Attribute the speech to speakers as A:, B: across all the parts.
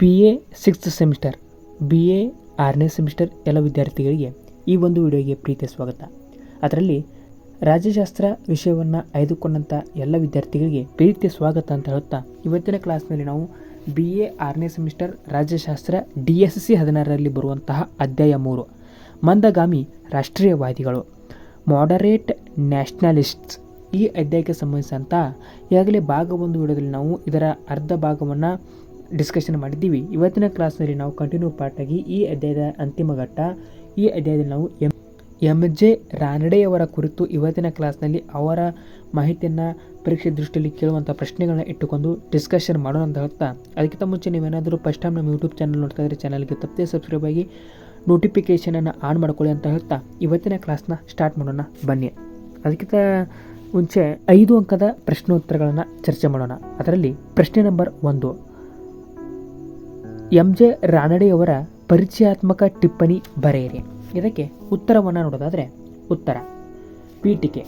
A: B A sixth semester B A ಆರನೇ semester ಎಲ್ಲ ವಿದ್ಯಾರ್ಥಿಗಳಿಗೆ ಈ ಒಂದು ವಿಡಿಯೋಗೆ ಪ್ರೀತಿಯ ಸ್ವಾಗತ. ಅದರಲ್ಲಿ ರಾಜ್ಯಶಾಸ್ತ್ರ ವಿಷಯವನ್ನು ಆಯ್ದುಕೊಂಡಂಥ ಎಲ್ಲ ವಿದ್ಯಾರ್ಥಿಗಳಿಗೆ ಪ್ರೀತಿಯ ಸ್ವಾಗತ ಅಂತ ಹೇಳುತ್ತಾ, ಇವತ್ತಿನ ಕ್ಲಾಸ್ನಲ್ಲಿ ನಾವು ಬಿ ಎ ಆರನೇ ಸೆಮಿಸ್ಟರ್ ರಾಜ್ಯಶಾಸ್ತ್ರ ಡಿ ಎಸ್ ಸಿ ಹದಿನಾರರಲ್ಲಿ ಬರುವಂತಹ ಅಧ್ಯಾಯ ಮೂರು, ಮಂದಗಾಮಿ ರಾಷ್ಟ್ರೀಯವಾದಿಗಳು ಮಾಡರೇಟ್ ನ್ಯಾಷನಲಿಸ್ಟ್ಸ್ ಈ ಅಧ್ಯಾಯಕ್ಕೆ ಸಂಬಂಧಿಸಿದಂಥ ಈಗಾಗಲೇ ಭಾಗ ಒಂದು ವಿಡಿಯೋದಲ್ಲಿ ನಾವು ಇದರ ಅರ್ಧ ಭಾಗವನ್ನು ಡಿಸ್ಕಷನ್ ಮಾಡಿದ್ದೀವಿ. ಇವತ್ತಿನ ಕ್ಲಾಸ್ನಲ್ಲಿ ನಾವು ಕಂಟಿನ್ಯೂ ಪಾರ್ಟಾಗಿ ಈ ಅಧ್ಯಾಯದ ಅಂತಿಮ ಘಟ್ಟ. ಈ ಅಧ್ಯಾಯದಲ್ಲಿ ನಾವು ಎಂ ಎಂ ಜೆ ರಾನಡೆಯವರ ಕುರಿತು ಇವತ್ತಿನ ಕ್ಲಾಸ್ನಲ್ಲಿ ಅವರ ಮಾಹಿತಿಯನ್ನು ಪರೀಕ್ಷೆ ದೃಷ್ಟಿಯಲ್ಲಿ ಕೇಳುವಂಥ ಪ್ರಶ್ನೆಗಳನ್ನ ಇಟ್ಟುಕೊಂಡು ಡಿಸ್ಕಷನ್ ಮಾಡೋಣ ಅಂತ ಹೇಳ್ತಾ. ಅದಕ್ಕಿಂತ ಮುಂಚೆ ನೀವೇನಾದರೂ ಫಸ್ಟ್ ಟೈಮ್ ನಮ್ಮ ಯೂಟ್ಯೂಬ್ ಚಾನಲ್ ನೋಡ್ತಾ ಇದ್ದರೆ ಚಾನಲ್ಗೆ ತಪ್ಪದೇ ಸಬ್ಸ್ಕ್ರೈಬ್ ಆಗಿ ನೋಟಿಫಿಕೇಷನನ್ನು ಆನ್ ಮಾಡ್ಕೊಳ್ಳಿ ಅಂತ ಹೇಳ್ತಾ. ಇವತ್ತಿನ ಕ್ಲಾಸ್ನ ಸ್ಟಾರ್ಟ್ ಮಾಡೋಣ, ಬನ್ನಿ. ಅದಕ್ಕಿಂತ ಮುಂಚೆ ಐದು ಅಂಕದ ಪ್ರಶ್ನೋತ್ತರಗಳನ್ನು ಚರ್ಚೆ ಮಾಡೋಣ. ಅದರಲ್ಲಿ ಪ್ರಶ್ನೆ ನಂಬರ್ ಒಂದು. ಎಂ ಜೆ ರಾನಡೆಯವರ ಪರಿಚಯಾತ್ಮಕ ಟಿಪ್ಪಣಿ ಬರೆಯಿರಿ. ಇದಕ್ಕೆ ಉತ್ತರವನ್ನು ನೋಡೋದಾದರೆ ಉತ್ತರ. ಪೀಠಿಕೆ.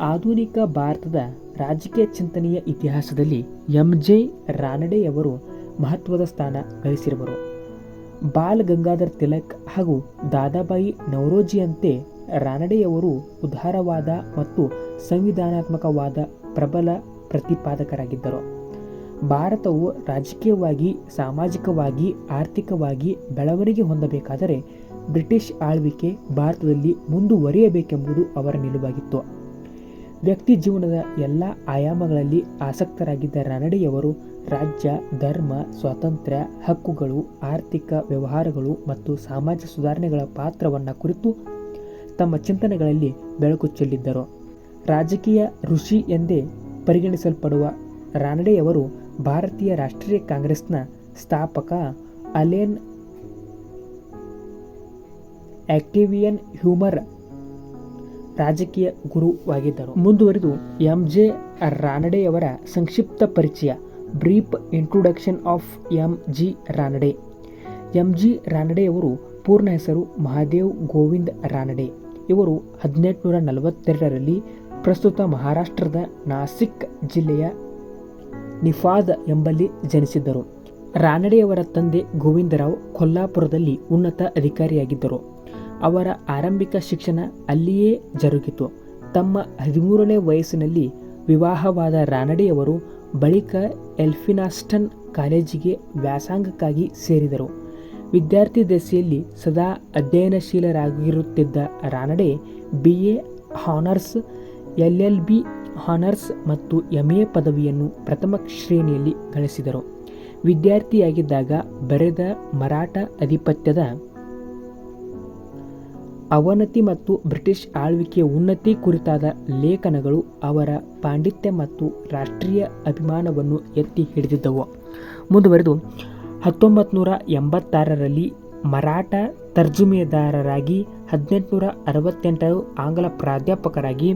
A: ಆಧುನಿಕ ಭಾರತದ ರಾಜಕೀಯ ಚಿಂತನೆಯ ಇತಿಹಾಸದಲ್ಲಿ ಎಂ ಜೆ ರಾನಡೆಯವರು ಮಹತ್ವದ ಸ್ಥಾನ ಗಳಿಸಿರುವರು. ಬಾಲ್ ಗಂಗಾಧರ್ ತಿಲಕ್ ಹಾಗೂ ದಾದಾಬಾಯಿ ನವರೋಜಿಯಂತೆ ರಾನಡೆಯವರು ಉದಾರವಾದ ಮತ್ತು ಸಂವಿಧಾನಾತ್ಮಕವಾದ ಪ್ರಬಲ ಪ್ರತಿಪಾದಕರಾಗಿದ್ದರು. ಭಾರತವು ರಾಜಕೀಯವಾಗಿ, ಸಾಮಾಜಿಕವಾಗಿ, ಆರ್ಥಿಕವಾಗಿ ಬೆಳವಣಿಗೆ ಹೊಂದಬೇಕಾದರೆ ಬ್ರಿಟಿಷ್ ಆಳ್ವಿಕೆ ಭಾರತದಲ್ಲಿ ಮುಂದುವರಿಯಬೇಕೆಂಬುದು ಅವರ ನಿಲುವಾಗಿತ್ತು. ವ್ಯಕ್ತಿ ಜೀವನದ ಎಲ್ಲ ಆಯಾಮಗಳಲ್ಲಿ ಆಸಕ್ತರಾಗಿದ್ದ ರಾನಡೆಯವರು ರಾಜ್ಯ, ಧರ್ಮ, ಸ್ವಾತಂತ್ರ್ಯ, ಹಕ್ಕುಗಳು, ಆರ್ಥಿಕ ವ್ಯವಹಾರಗಳು ಮತ್ತು ಸಮಾಜ ಸುಧಾರಣೆಗಳ ಪಾತ್ರವನ್ನು ಕುರಿತು ತಮ್ಮ ಚಿಂತನೆಗಳಲ್ಲಿ ಬೆಳಕು ಚೆಲ್ಲಿದ್ದರು. ರಾಜಕೀಯ ಋಷಿ ಎಂದೇ ಪರಿಗಣಿಸಲ್ಪಡುವ ರಾನಡೆಯವರು ಭಾರತೀಯ ರಾಷ್ಟ್ರೀಯ ಕಾಂಗ್ರೆಸ್ನ ಸ್ಥಾಪಕ ಅಲೆನ್ ಆಕ್ಟಿವಿಯನ್ ಹ್ಯೂಮರ್ ರಾಜಕೀಯ ಗುರುವಾಗಿದ್ದರು. ಮುಂದುವರಿದು ಎಂ. ಜೆ. ರಾನಡೆಯವರ ಸಂಕ್ಷಿಪ್ತ ಪರಿಚಯ, brief introduction of M. G. Ranade. M. G. ರಾನಡೆಯವರು ಪೂರ್ಣ ಹೆಸರು ಮಹಾದೇವ್ ಗೋವಿಂದ್ ರಾನಡೆ. ಇವರು ಹದಿನೆಂಟುನೂರ ನಲವತ್ತೆರಡರಲ್ಲಿ ಪ್ರಸ್ತುತ ಮಹಾರಾಷ್ಟ್ರದ ನಾಸಿಕ್ ಜಿಲ್ಲೆಯ ನಿಫಾದ್ ಎಂಬಲ್ಲಿ ಜನಿಸಿದ್ದರು. ರಾನಡೆಯವರ ತಂದೆ ಗೋವಿಂದರಾವ್ ಕೊಲ್ಲಾಪುರದಲ್ಲಿ ಉನ್ನತ ಅಧಿಕಾರಿಯಾಗಿದ್ದರು. ಅವರ ಆರಂಭಿಕ ಶಿಕ್ಷಣ ಅಲ್ಲಿಯೇ ಜರುಗಿತು. ತಮ್ಮ ಹದಿಮೂರನೇ ವಯಸ್ಸಿನಲ್ಲಿ ವಿವಾಹವಾದ ರಾನಡೆಯವರು ಬಳಿಕ ಎಲ್ಫಿನಾಸ್ಟನ್ ಕಾಲೇಜಿಗೆ ವ್ಯಾಸಂಗಕ್ಕಾಗಿ ಸೇರಿದರು. ವಿದ್ಯಾರ್ಥಿ ದಶೆಯಲ್ಲಿ ಸದಾ ಅಧ್ಯಯನಶೀಲರಾಗಿರುತ್ತಿದ್ದ Ranade B A honours, L L B honours ಮತ್ತು ಎಂ ಎ ಪದವಿಯನ್ನು ಪ್ರಥಮ ಶ್ರೇಣಿಯಲ್ಲಿ ಗಳಿಸಿದರು. ವಿದ್ಯಾರ್ಥಿಯಾಗಿದ್ದಾಗ ಬರೆದ ಮರಾಠ ಅಧಿಪತ್ಯದ ಅವನತಿ ಮತ್ತು ಬ್ರಿಟಿಷ್ ಆಳ್ವಿಕೆಯ ಉನ್ನತಿ ಕುರಿತಾದ ಲೇಖನಗಳು ಅವರ ಪಾಂಡಿತ್ಯ ಮತ್ತು ರಾಷ್ಟ್ರೀಯ ಅಭಿಮಾನವನ್ನು ಎತ್ತಿ ಹಿಡಿದಿದ್ದವು. ಮುಂದುವರೆದು ಹತ್ತೊಂಬತ್ತು ನೂರ ಎಂಬತ್ತಾರರಲ್ಲಿ ಮರಾಠ ತರ್ಜುಮೆದಾರರಾಗಿ ಹದಿನೆಂಟುನೂರ ಅರವತ್ತೆಂಟರು ಆಂಗ್ಲ ಪ್ರಾಧ್ಯಾಪಕರಾಗಿ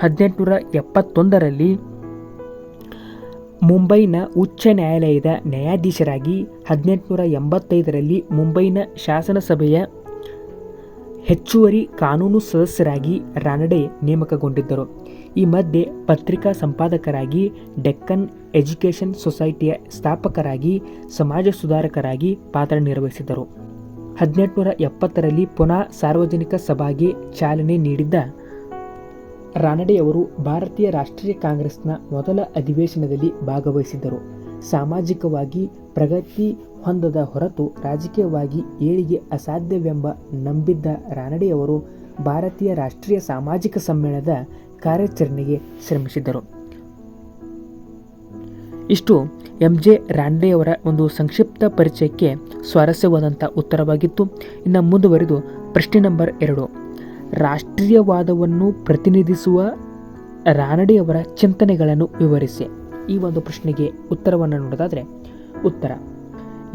A: ಹದಿನೆಂಟುನೂರ ಎಪ್ಪತ್ತೊಂದರಲ್ಲಿ ಮುಂಬೈನ ಉಚ್ಚ ನ್ಯಾಯಾಲಯದ ನ್ಯಾಯಾಧೀಶರಾಗಿ ಹದಿನೆಂಟುನೂರ ಎಂಬತ್ತೈದರಲ್ಲಿ ಮುಂಬೈನ ಶಾಸನಸಭೆಯ ಹೆಚ್ಚುವರಿ ಕಾನೂನು ಸದಸ್ಯರಾಗಿ ರಾನಡೆ ನೇಮಕಗೊಂಡಿದ್ದರು. ಈ ಮಧ್ಯೆ ಪತ್ರಿಕಾ ಸಂಪಾದಕರಾಗಿ, ಡೆಕ್ಕನ್ ಎಜುಕೇಷನ್ ಸೊಸೈಟಿಯ ಸ್ಥಾಪಕರಾಗಿ, ಸಮಾಜ ಸುಧಾರಕರಾಗಿ ಪಾತ್ರ ನಿರ್ವಹಿಸಿದರು ಹದಿನೆಂಟುನೂರ ಎಪ್ಪತ್ತರಲ್ಲಿ ಪುನಃ ಸಾರ್ವಜನಿಕ ಸಭಾಗೆ ಚಾಲನೆ ನೀಡಿದ್ದ ರಾನಡೆಯವರು ಭಾರತೀಯ ರಾಷ್ಟ್ರೀಯ ಕಾಂಗ್ರೆಸ್ನ ಮೊದಲ ಅಧಿವೇಶನದಲ್ಲಿ ಭಾಗವಹಿಸಿದ್ದರು. ಸಾಮಾಜಿಕವಾಗಿ ಪ್ರಗತಿ ಹೊಂದದ ಹೊರತು ರಾಜಕೀಯವಾಗಿ ಏಳಿಗೆ ಅಸಾಧ್ಯವೆಂಬ ನಂಬಿದ್ದ ರಾನಡೆಯವರು ಭಾರತೀಯ ರಾಷ್ಟ್ರೀಯ ಸಾಮಾಜಿಕ ಸಮ್ಮೇಳನದ ಕಾರ್ಯಾಚರಣೆಗೆ ಶ್ರಮಿಸಿದರು ಇಷ್ಟು ಎಂ ಜೆ ರಾಂಡೆಯವರ ಒಂದು ಸಂಕ್ಷಿಪ್ತ ಪರಿಚಯಕ್ಕೆ ಸ್ವಾರಸ್ಯವಾದಂಥ ಉತ್ತರವಾಗಿತ್ತು. ಇನ್ನು ಮುಂದುವರಿದು ಪ್ರಶ್ನೆ ನಂಬರ್ ಎರಡು. ರಾಷ್ಟ್ರೀಯವಾದವನ್ನು ಪ್ರತಿನಿಧಿಸುವ ರಾನಡೆಯವರ ಚಿಂತನೆಗಳನ್ನು ವಿವರಿಸಿ. ಈ ಒಂದು ಪ್ರಶ್ನೆಗೆ ಉತ್ತರವನ್ನು ನೋಡೋದಾದರೆ, ಉತ್ತರ.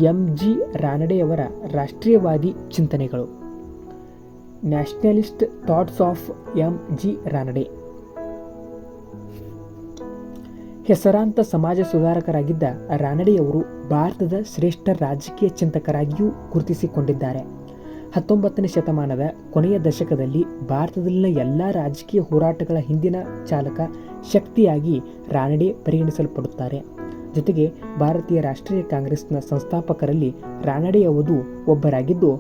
A: ಎಂ. ಜಿ. ರಾನಡೆಯವರ ರಾಷ್ಟ್ರೀಯವಾದಿ ಚಿಂತನೆಗಳು. Nationalist thoughts of M. G. Ranade. ಹೆಸರಾಂತ ಸಮಾಜ ಸುಧಾರಕರಾಗಿದ್ದ ರಾನಡೆಯವರು ಭಾರತದ ಶ್ರೇಷ್ಠ ರಾಜಕೀಯ ಚಿಂತಕರಾಗಿಯೂ ಗುರುತಿಸಿಕೊಂಡಿದ್ದಾರೆ. ಹತ್ತೊಂಬತ್ತನೇ ಶತಮಾನದ ಕೊನೆಯ ದಶಕದಲ್ಲಿ ಭಾರತದಲ್ಲಿನ ಎಲ್ಲ ರಾಜಕೀಯ ಹೋರಾಟಗಳ ಹಿಂದಿನ ಚಾಲಕ ಶಕ್ತಿಯಾಗಿ ರಾನಡೆ ಪರಿಗಣಿಸಲ್ಪಡುತ್ತಾರೆ. ಜೊತೆಗೆ ಭಾರತೀಯ ರಾಷ್ಟ್ರೀಯ ಕಾಂಗ್ರೆಸ್ನ ಸಂಸ್ಥಾಪಕರಲ್ಲಿ ರಾನಡೆಯವರು ಒಬ್ಬರಾಗಿದ್ದು,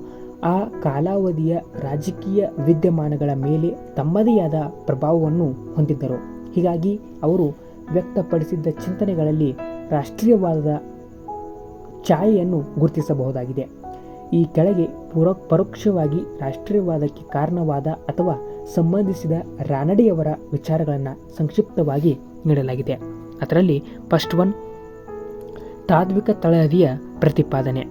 A: ಆ ಕಾಲಾವಧಿಯ ರಾಜಕೀಯ ವಿದ್ಯಮಾನಗಳ ಮೇಲೆ ತಮ್ಮದೇ ಆದ ಪ್ರಭಾವವನ್ನು ಹೊಂದಿದ್ದರು. ಹೀಗಾಗಿ ಅವರು ವ್ಯಕ್ತಪಡಿಸಿದ್ದ ಚಿಂತನೆಗಳಲ್ಲಿ ರಾಷ್ಟ್ರೀಯವಾದದ ಛಾಯೆಯನ್ನು ಗುರುತಿಸಬಹುದಾಗಿದೆ. ಈ ಕೆಳಗೆ ಪುರ, ಪರೋಕ್ಷವಾಗಿ ರಾಷ್ಟ್ರೀಯವಾದಕ್ಕೆ ಕಾರಣವಾದ ಅಥವಾ ಸಂಬಂಧಿಸಿದ ರಾನಡೆಯವರ ವಿಚಾರಗಳನ್ನು ಸಂಕ್ಷಿಪ್ತವಾಗಿ ನೀಡಲಾಗಿದೆ. ಅದರಲ್ಲಿ ಫಸ್ಟ್ ಒನ್ ತಾತ್ವಿಕ ತಳಹದಿಯ ಪ್ರತಿಪಾದನೆ.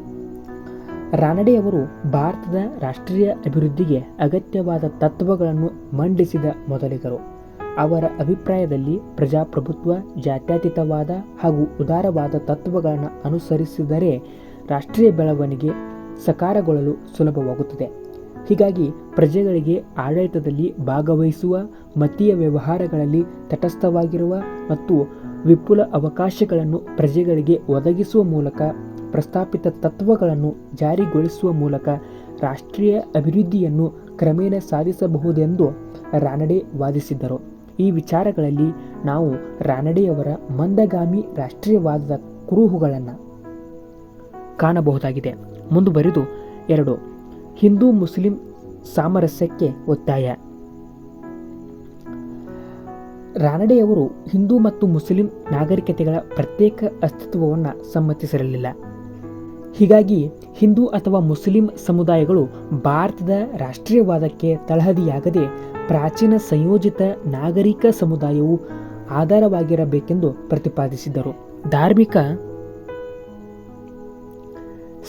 A: ರಾನಡೆಯವರು ಭಾರತದ ರಾಷ್ಟ್ರೀಯ ಅಭಿವೃದ್ಧಿಗೆ ಅಗತ್ಯವಾದ ತತ್ವಗಳನ್ನು ಮಂಡಿಸಿದ ಮೊದಲಿಗರು. ಅವರ ಅಭಿಪ್ರಾಯದಲ್ಲಿ ಪ್ರಜಾಪ್ರಭುತ್ವ ಜಾತ್ಯತೀತವಾದ ಹಾಗೂ ಉದಾರವಾದ ತತ್ವಗಳನ್ನು ಅನುಸರಿಸಿದರೆ ರಾಷ್ಟ್ರೀಯ ಬೆಳವಣಿಗೆ ಸಕಾರಗೊಳ್ಳಲು ಸುಲಭವಾಗುತ್ತದೆ. ಹೀಗಾಗಿ ಪ್ರಜೆಗಳಿಗೆ ಆಡಳಿತದಲ್ಲಿ ಭಾಗವಹಿಸುವ, ಮತೀಯ ವ್ಯವಹಾರಗಳಲ್ಲಿ ತಟಸ್ಥವಾಗಿರುವ ಮತ್ತು ವಿಪುಲ ಅವಕಾಶಗಳನ್ನು ಪ್ರಜೆಗಳಿಗೆ ಒದಗಿಸುವ ಮೂಲಕ, ಪ್ರಸ್ತಾಪಿತ ತತ್ವಗಳನ್ನು ಜಾರಿಗೊಳಿಸುವ ಮೂಲಕ ರಾಷ್ಟ್ರೀಯ ಅಭಿವೃದ್ಧಿಯನ್ನು ಕ್ರಮೇಣ ಸಾಧಿಸಬಹುದೆಂದು ರಾನಡೆ ವಾದಿಸಿದ್ದರು. ಈ ವಿಚಾರಗಳಲ್ಲಿ ನಾವು ರಾನಡೆಯವರ ಮಂದಗಾಮಿ ರಾಷ್ಟ್ರೀಯವಾದದ ಕುರುಹುಗಳನ್ನು ಕಾಣಬಹುದಾಗಿದೆ. ಮುಂದುವರಿದು ಎರಡು. ಹಿಂದೂ ಮುಸ್ಲಿಂ ಸಾಮರಸ್ಯಕ್ಕೆ ಒತ್ತಾಯ. ರಾನಡೆಯವರು ಹಿಂದೂ ಮತ್ತು ಮುಸ್ಲಿಂ ನಾಗರಿಕತೆಗಳ ಪ್ರತ್ಯೇಕ ಅಸ್ತಿತ್ವವನ್ನು ಸಮ್ಮತಿಸಿರಲಿಲ್ಲ. ಹೀಗಾಗಿ ಹಿಂದೂ ಅಥವಾ ಮುಸ್ಲಿಂ ಸಮುದಾಯಗಳು ಭಾರತದ ರಾಷ್ಟ್ರೀಯವಾದಕ್ಕೆ ತಳಹದಿಯಾಗದೆ ಪ್ರಾಚೀನ ಸಂಯೋಜಿತ ನಾಗರಿಕ ಸಮುದಾಯವು ಆಧಾರವಾಗಿರಬೇಕೆಂದು ಪ್ರತಿಪಾದಿಸಿದರು ಧಾರ್ಮಿಕ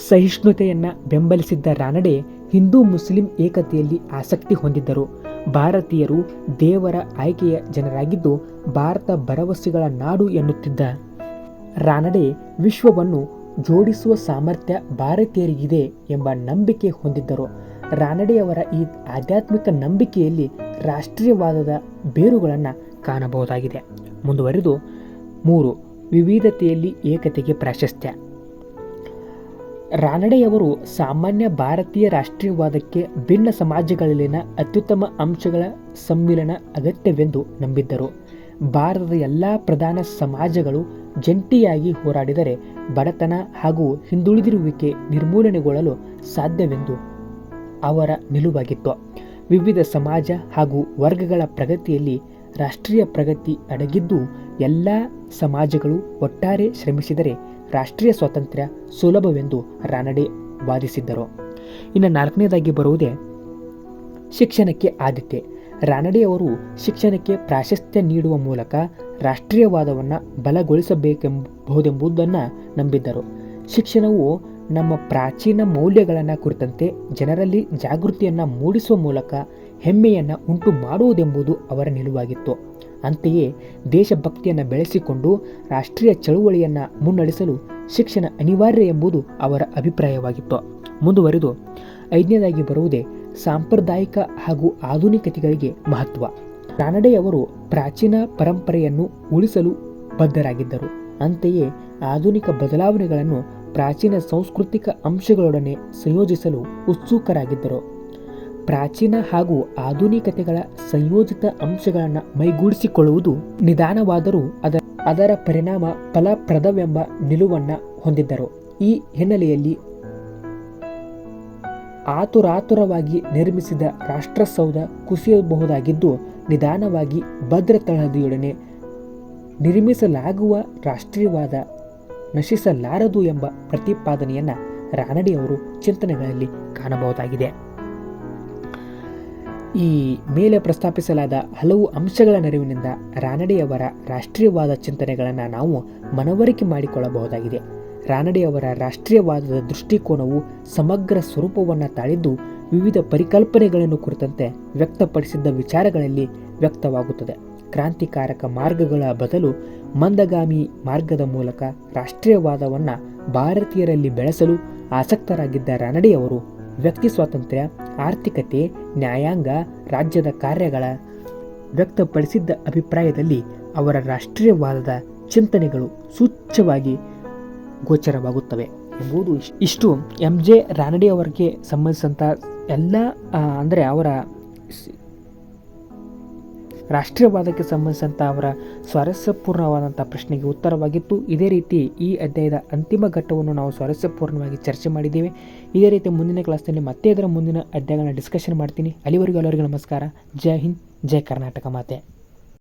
A: ಸಹಿಷ್ಣುತೆಯನ್ನು ಬೆಂಬಲಿಸಿದ್ದ ರಾನಡೆ ಹಿಂದೂ ಮುಸ್ಲಿಂ ಏಕತೆಯಲ್ಲಿ ಆಸಕ್ತಿ ಹೊಂದಿದ್ದರು. ಭಾರತೀಯರು ದೇವರ ಆಯ್ಕೆಯ ಜನರಾಗಿದ್ದು ಭಾರತ ಭರವಸೆಗಳ ನಾಡು ಎನ್ನುತ್ತಿದ್ದ. ರಾನಡೆ ವಿಶ್ವವನ್ನು ಜೋಡಿಸುವ ಸಾಮರ್ಥ್ಯ ಭಾರತೀಯರಿಗಿದೆ ಎಂಬ ನಂಬಿಕೆ ಹೊಂದಿದ್ದರು. ರಾನಡೆಯವರ ಈ ಆಧ್ಯಾತ್ಮಿಕ ನಂಬಿಕೆಯಲ್ಲಿ ರಾಷ್ಟ್ರೀಯವಾದದ ಬೇರುಗಳನ್ನು ಕಾಣಬಹುದಾಗಿದೆ. ಮುಂದುವರೆದು, ಮೂರು, ವಿವಿಧತೆಯಲ್ಲಿ ಏಕತೆಗೆ ಪ್ರಾಶಸ್ತ್ಯ. ರಾನಡೆಯವರು ಸಾಮಾನ್ಯ ಭಾರತೀಯ ರಾಷ್ಟ್ರೀಯವಾದಕ್ಕೆ ಭಿನ್ನ ಸಮಾಜಗಳಲ್ಲಿನ ಅತ್ಯುತ್ತಮ ಅಂಶಗಳ ಸಮ್ಮಿಲನ ಅಗತ್ಯವೆಂದು ನಂಬಿದ್ದರು. ಭಾರತದ ಎಲ್ಲ ಪ್ರಧಾನ ಸಮಾಜಗಳು ಜಂಟಿಯಾಗಿ ಹೋರಾಡಿದರೆ ಬಡತನ ಹಾಗೂ ಹಿಂದುಳಿದಿರುವಿಕೆ ನಿರ್ಮೂಲನೆಗೊಳ್ಳಲು ಸಾಧ್ಯವೆಂದು ಅವರ ನಿಲುವಾಗಿತ್ತು. ವಿವಿಧ ಸಮಾಜ ಹಾಗೂ ವರ್ಗಗಳ ಪ್ರಗತಿಯಲ್ಲಿ ರಾಷ್ಟ್ರೀಯ ಪ್ರಗತಿ ಅಡಗಿದ್ದು ಎಲ್ಲ ಸಮಾಜಗಳು ಒಟ್ಟಾರೆ ಶ್ರಮಿಸಿದರೆ ರಾಷ್ಟ್ರೀಯ ಸ್ವಾತಂತ್ರ್ಯ ಸುಲಭವೆಂದು ರಾನಡೆ ವಾದಿಸಿದ್ದರು. ಇನ್ನು ನಾಲ್ಕನೇದಾಗಿ ಬರುವುದೇ ಶಿಕ್ಷಣಕ್ಕೆ ಆದ್ಯತೆ. ರಾನಡೆಯವರು ಶಿಕ್ಷಣಕ್ಕೆ ಪ್ರಾಶಸ್ತ್ಯ ನೀಡುವ ಮೂಲಕ ರಾಷ್ಟ್ರೀಯವಾದವನ್ನು ಬಲಗೊಳಿಸಬೇಕೆಂಬುದೆಂಬುದನ್ನು ನಂಬಿದ್ದರು. ಶಿಕ್ಷಣವು ನಮ್ಮ ಪ್ರಾಚೀನ ಮೌಲ್ಯಗಳನ್ನು ಕುರಿತಂತೆ ಜನರಲ್ಲಿ ಜಾಗೃತಿಯನ್ನು ಮೂಡಿಸುವ ಮೂಲಕ ಹೆಮ್ಮೆಯನ್ನು ಉಂಟು ಮಾಡುವುದೆಂಬುದು ಅವರ ನಿಲುವಾಗಿತ್ತು. ಅಂತೆಯೇ ದೇಶಭಕ್ತಿಯನ್ನು ಬೆಳೆಸಿಕೊಂಡು ರಾಷ್ಟ್ರೀಯ ಚಳುವಳಿಯನ್ನು ಮುನ್ನಡೆಸಲು ಶಿಕ್ಷಣ ಅನಿವಾರ್ಯ ಎಂಬುದು ಅವರ ಅಭಿಪ್ರಾಯವಾಗಿತ್ತು. ಮುಂದುವರೆದು, ಐದನೇದಾಗಿ ಬರುವುದೇ ಸಾಂಪ್ರದಾಯಿಕ ಹಾಗೂ ಆಧುನಿಕತೆಗಳಿಗೆ ಮಹತ್ವ. ರಾನಡೆಯವರು ಪ್ರಾಚೀನ ಪರಂಪರೆಯನ್ನು ಉಳಿಸಲು ಬದ್ಧರಾಗಿದ್ದರು. ಅಂತೆಯೇ ಆಧುನಿಕ ಬದಲಾವಣೆಗಳನ್ನು ಪ್ರಾಚೀನ ಸಾಂಸ್ಕೃತಿಕ ಅಂಶಗಳೊಡನೆ ಸಂಯೋಜಿಸಲು ಉತ್ಸುಕರಾಗಿದ್ದರು. ಪ್ರಾಚೀನ ಹಾಗೂ ಆಧುನಿಕತೆಗಳ ಸಂಯೋಜಿತ ಅಂಶಗಳನ್ನು ಮೈಗೂಡಿಸಿಕೊಳ್ಳುವುದು ನಿಧಾನವಾದರೂ ಅದರ ಅದರ ಪರಿಣಾಮ ಫಲಪ್ರದವೆಂಬ ನಿಲುವನ್ನು ಹೊಂದಿದ್ದರು. ಈ ಹಿನ್ನೆಲೆಯಲ್ಲಿ ಆತುರಾತುರವಾಗಿ ನಿರ್ಮಿಸಿದ ರಾಷ್ಟ್ರಸೌಧ ಕುಸಿಯಬಹುದಾಗಿದ್ದು, ನಿಧಾನವಾಗಿ ಭದ್ರತಳದಿಯೊಡನೆ ನಿರ್ಮಿಸಲಾಗುವ ರಾಷ್ಟ್ರೀಯವಾದ ನಶಿಸಲಾರದು ಎಂಬ ಪ್ರತಿಪಾದನೆಯನ್ನು ರಾನಡಿಯವರು ಚಿಂತನೆಗಳಲ್ಲಿ ಕಾಣಬಹುದಾಗಿದೆ. ಈ ಮೇಲೆ ಪ್ರಸ್ತಾಪಿಸಲಾದ ಹಲವು ಅಂಶಗಳ ನೆರವಿನಿಂದ ರಾನಡೆಯವರ ರಾಷ್ಟ್ರೀಯವಾದ ಚಿಂತನೆಗಳನ್ನು ನಾವು ಮನವರಿಕೆ ಮಾಡಿಕೊಳ್ಳಬಹುದಾಗಿದೆ. ರಾನಡೆಯವರ ರಾಷ್ಟ್ರೀಯವಾದದ ದೃಷ್ಟಿಕೋನವು ಸಮಗ್ರ ಸ್ವರೂಪವನ್ನು ತಾಳಿದ್ದು ವಿವಿಧ ಪರಿಕಲ್ಪನೆಗಳನ್ನು ಕುರಿತಂತೆ ವ್ಯಕ್ತಪಡಿಸಿದ್ದ ವಿಚಾರಗಳಲ್ಲಿ ವ್ಯಕ್ತವಾಗುತ್ತದೆ. ಕ್ರಾಂತಿಕಾರಕ ಮಾರ್ಗಗಳ ಬದಲು ಮಂದಗಾಮಿ ಮಾರ್ಗದ ಮೂಲಕ ರಾಷ್ಟ್ರೀಯವಾದವನ್ನು ಭಾರತೀಯರಲ್ಲಿ ಬೆಳೆಸಲು ಆಸಕ್ತರಾಗಿದ್ದ ರಾನಡೆಯವರು ವ್ಯಕ್ತಿ ಸ್ವಾತಂತ್ರ್ಯ ಆರ್ಥಿಕತೆ, ನ್ಯಾಯಾಂಗ, ರಾಜ್ಯದ ಕಾರ್ಯಗಳ ವ್ಯಕ್ತಪಡಿಸಿದ್ದ ಅಭಿಪ್ರಾಯದಲ್ಲಿ ಅವರ ರಾಷ್ಟ್ರೀಯವಾದದ ಚಿಂತನೆಗಳು ಸೂಚ್ಯವಾಗಿ ಗೋಚರವಾಗುತ್ತವೆ ಎಂಬುದು ಇಷ್ಟು. ಎಂ. ಜೆ. ರಾನಡಿ ಅವರಿಗೆ ಸಂಬಂಧಿಸಿದಂಥ ಎಲ್ಲ ಅಂದರೆ ಅವರ ರಾಷ್ಟ್ರೀಯವಾದಕ್ಕೆ ಸಂಬಂಧಿಸಿದಂಥ ಅವರ ಸ್ವಾರಸ್ಯಪೂರ್ಣವಾದಂಥ ಪ್ರಶ್ನೆಗೆ ಉತ್ತರವಾಗಿತ್ತು. ಇದೇ ರೀತಿ ಈ ಅಧ್ಯಾಯದ ಅಂತಿಮ ಘಟ್ಟವನ್ನು ನಾವು ಸ್ವಾರಸ್ಯಪೂರ್ಣವಾಗಿ ಚರ್ಚೆ ಮಾಡಿದ್ದೇವೆ. ಇದೇ ರೀತಿ ಮುಂದಿನ ಕ್ಲಾಸ್ನಲ್ಲಿ ಮತ್ತೆ ಇದರ ಮುಂದಿನ ಅಧ್ಯಾಯಗಳನ್ನ ಡಿಸ್ಕಷನ್ ಮಾಡ್ತೀನಿ. ಅಲ್ಲಿವರೆಗೂ ಎಲ್ಲರಿಗೂ ನಮಸ್ಕಾರ. ಜೈ ಹಿಂದ್, ಜೈ ಕರ್ನಾಟಕ ಮಾತೆ.